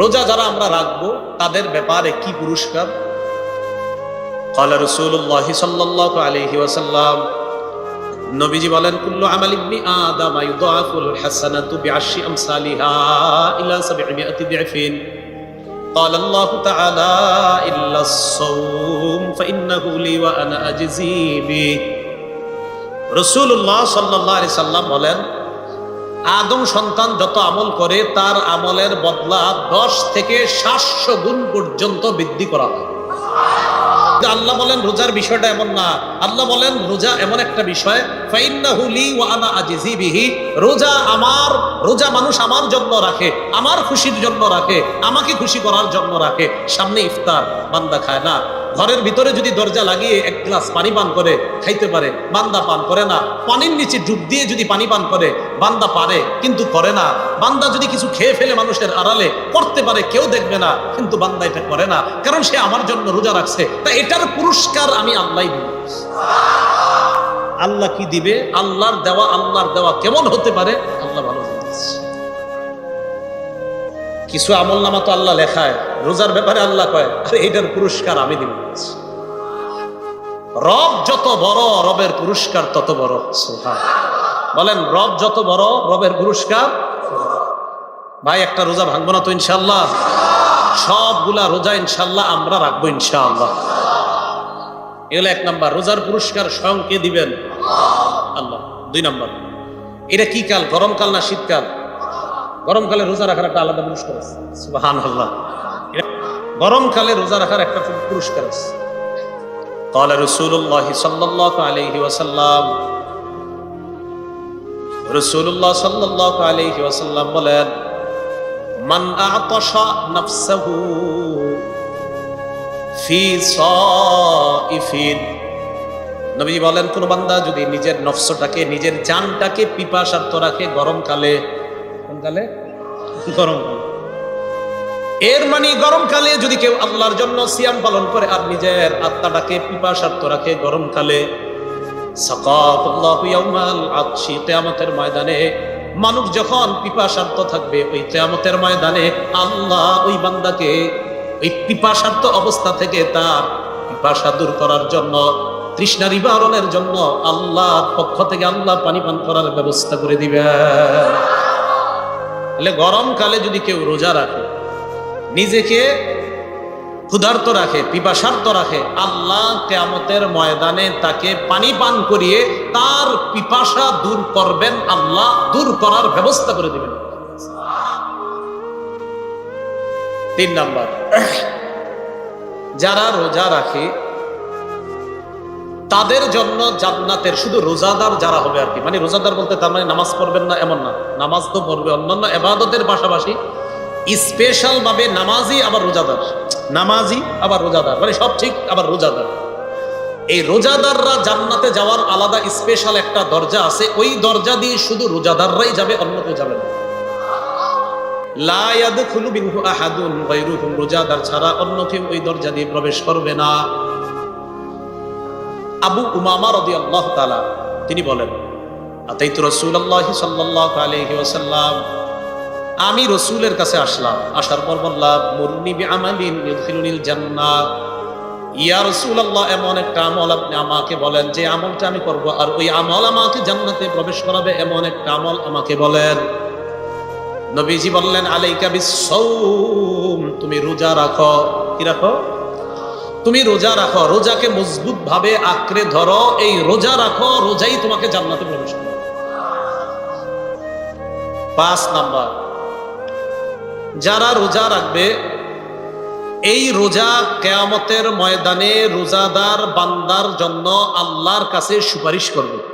রোজা যারা আমরা রাখবো তাদের ব্যাপারে কি পুরস্কার قال رسول الله صلى الله عليه وسلم নবীজি বলেন কুল্লু আমাল ইবনি আদম ইউদাফুল হাসানাতু বিআশরি আমসালিহা ইলা 700 দিফিন قال الله تعالى إلا الصوم فإنه لي وأنا أجزي به রসুল্লাহ সাল্লাহ আলি সাল্লাম বলেন আদম সন্তান যত আমল করে, তার আমলের বদলা দশ থেকে সাতশো গুণ পর্যন্ত বৃদ্ধি করা হয়। আল্লাহ বলেন, রোজার বিষয়টা এমন না। আল্লাহ বলেন, রোজা এমন একটা বিষয় রোজা আমার, রোজা মানুষ আমার জন্য রাখে, আমার খুশির জন্য রাখে, আমাকে খুশি করার জন্য রাখে। সামনে ইফতার, বান্দা খায় না। ঘরের ভিতরে যদি দরজা লাগিয়ে এক গ্লাস পানি পান করে, খাইতে পারে, বান্দা পান করে না। পানির নিচে ডুব দিয়ে যদি পানি পান করে, বান্দা পারে, কিন্তু করে না। বান্দা যদি কিছু খেয়ে ফেলে মানুষের আড়ালে, করতে পারে, কেউ দেখবে না, কিন্তু বান্দা এটা করে না। কারণ সে আমার জন্য রোজা রাখছে। তা এটার পুরস্কার আমি আল্লাহ দিব। আল্লাহ কি দিবে? আল্লাহর দেওয়া আল্লাহর দেওয়া কেমন হতে পারে? কিছু আমল নামা তো আল্লাহ লেখায়, রোজার ব্যাপারে আল্লাহ কয়, আরে এটার পুরস্কার আমি দিব। রব যত বড়, রবের পুরস্কার তত বড়। বলেন, রব যত বড়, রবের পুরস্কার ভাই, একটা রোজা ভাঙবো না তো ইনশাল্লাহ সবগুলা রোজা ইনশাল্লাহ আমরা রাখব ইনশাআল্লাহ। এগুলো এক নাম্বার, রোজার পুরস্কার স্বয়ং কে দিবেন? আল্লাহ। দুই নাম্বার, এটা কি কাল, গরমকাল না শীতকাল? গরমকালে রোজা রাখার একটা আলাদা পুরস্কার আছে সুবাহান আল্লাহ গরমকালে রোজা রাখার একটা পুরস্কার আছে قال رسول الله صلى الله عليه وسلم رسول الله صلى الله عليه وسلم বলেন মান আতাশা নাফসাহু ফি সাইফিন নবী বলেন কোন বান্দা যদি নিজের নফসটাকে নিজের জানটাকে পিপাসার্থ রাখে গরমকালে গরমকালে এর মানে গরমকালে যদি কেউ আল্লাহর জন্য সিয়াম পালন করে আর নিজের আত্মাটাকে পিপাসার্থ রাখে গরমকালে কিয়ামতের ময়দানে মানুষ যখন পিপাসার্থ থাকবে, ওই কিয়ামতের ময়দানে আল্লাহ ওই বান্দাকে ওই পিপাসার্থ অবস্থা থেকে তার পিপাসা দূর করার জন্য, তৃষ্ণা নিবারণের জন্য আল্লাহর পক্ষ থেকে আল্লাহ পানি পান করার ব্যবস্থা করে দিবেন। তাহলে গরমকালে যদি কেউ রোজা রাখে, নিজেকে ক্ষুধার্ত রাখে পিপাসার্থ রাখে, আল্লাহ কেয়ামতের ময়দানে তাকে পানি পান করিয়ে তার পিপাসা দূর করবেন, আল্লাহ দূর করার ব্যবস্থা করে দিবেন। তিন নাম্বার, যারা রোজা রাখে তাদের জন্য জান্নাতের শুধু রোজাদার যারা হবে আর কি। মানে রোজাদার বলতে তার মানে নামাজ পড়বেন না এমন না। নামাজ তো পড়বে অন্যান্য এবাদতের পাশাপাশি স্পেশাল ভাবে নামাজি আবার রোজাদার। নামাজি আবার রোজাদার। মানে সব ঠিক আবার রোজাদার। এই রোজাদাররা জান্নাতে যাওয়ার আলাদা স্পেশাল একটা দরজা আছে। ওই দরজা দিয়ে শুধু রোজাদাররাই যাবে অন্য কেউ যাবে না। লা ইয়াদখুলু মিনহু আহাদুন রোজাদার ছাড়া অন্য কেউ ওই দরজা দিয়ে প্রবেশ করবে না। আবু উমামা রাদিয়াল্লাহু তাআলা, তিনি বলেন, আতাইতু রাসূলুল্লাহ সাল্লাল্লাহু আলাইহি ওয়াসাল্লাম, আমি রসুলের কাছে আসলাম। আসার পর বললাম, মুরনি আমালিন ইউদখিলুনিল জান্নাত ইয়া রাসূলুল্লাহ, এমন একটা আমল আপনি আমাকে বলেন যে আমলটা আমি করব, আর ওই আমল আমাকে জান্নাতে প্রবেশ করাবে, এমন একটা আমল আমাকে বলেন। নবীজি বললেন, আলাইকা বিসসাউম তুমি রোজা রাখো। কি রাখো? তুমি রোজা রাখো, রোজাকে মজবুত ভাবে আঁকড়ে ধরো, এই রোজা রাখো, রোজাই তোমাকে জান্নাতে প্রবেশ করবে। পাঁচ নাম্বার, যারা রোজা রাখবে, এই রোজা কেয়ামতের ময়দানে রোজাদার বান্দার জন্য আল্লাহর কাছে সুপারিশ করবে।